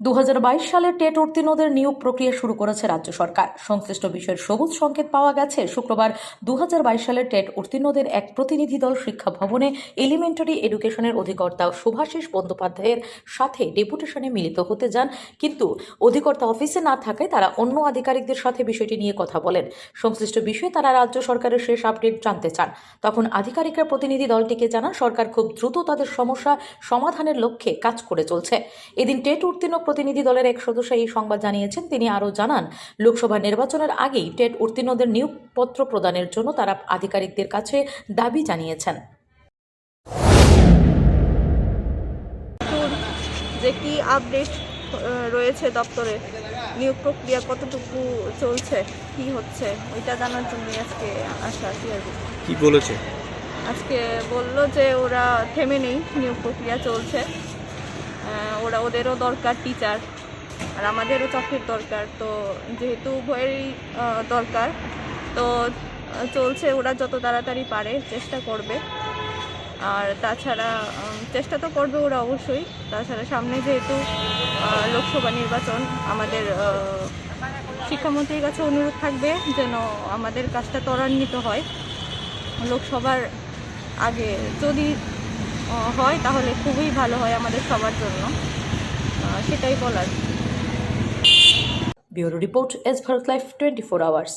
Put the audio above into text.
দু হাজার বাইশ সালে টেট উত্তীর্ণদের নিয়োগ প্রক্রিয়া শুরু করেছে রাজ্য সরকার। সংশ্লিষ্ট বিষয়ের সবুজ সংকেত পাওয়া গেছে। শুক্রবার দু সালে টেট উত্তীর্ণদের এক প্রতিনিধি দল শিক্ষা ভবনে এলিমেন্টারি এডুকেশনের অধিকর্তা শুভাশিস বন্দ্যোপাধ্যায়ের সাথে ডেপুটেশনে মিলিত হতে যান। কিন্তু অধিকর্তা অফিসে না থাকায় তারা অন্য আধিকারিকদের সাথে বিষয়টি নিয়ে কথা বলেন। সংশ্লিষ্ট বিষয়ে তারা রাজ্য সরকারের শেষ আপডেট জানতে চান। তখন আধিকারিকরা প্রতিনিধি দলটিকে জানান, সরকার খুব দ্রুত তাদের সমস্যা সমাধানের লক্ষ্যে কাজ করে চলছে। এদিন টেট উত্তীর্ণ প্রতিনিধি দলের এক সদস্য এই সংবাদ জানিয়েছেন। তিনি আরও জানান লোকসভা নির্বাচনের আগেই টেট উত্তীর্ণদের নিয়োগপত্র প্রদানের জন্য তারা আধিকারিকদের কাছে দাবি জানিয়েছেন। যে কি আপডেট রয়েছে দপ্তরে? নিয়োগ প্রক্রিয়া কতটুকু চলছে? কি হচ্ছে? ওইটা জানার জন্য আজকে আসা আর কি। বলেছে? আজকে বলল যে ওরা থেমে নেই নিয়োগ প্রক্রিয়া চলছে। ওরা ওদেরও দরকার টিচার আর আমাদেরও চাকরির দরকার। তো যেহেতু উভয়েরই দরকার, তো চলছে, ওরা যত তাড়াতাড়ি পারে চেষ্টা করবে। আর তাছাড়া চেষ্টা তো করবে ওরা অবশ্যই। তাছাড়া সামনে যেহেতু লোকসভা নির্বাচন, আমাদের শিক্ষামন্ত্রীর কাছে অনুরোধ থাকবে যেন আমাদের কাজটা ত্বরান্বিত হয়। লোকসভার আগে যদি হয়, তাহলে খুবই ভালো হয় আমাদের সবার জন্য। সেটাই বলার। Bureau report, S Bharat life, twenty four hours.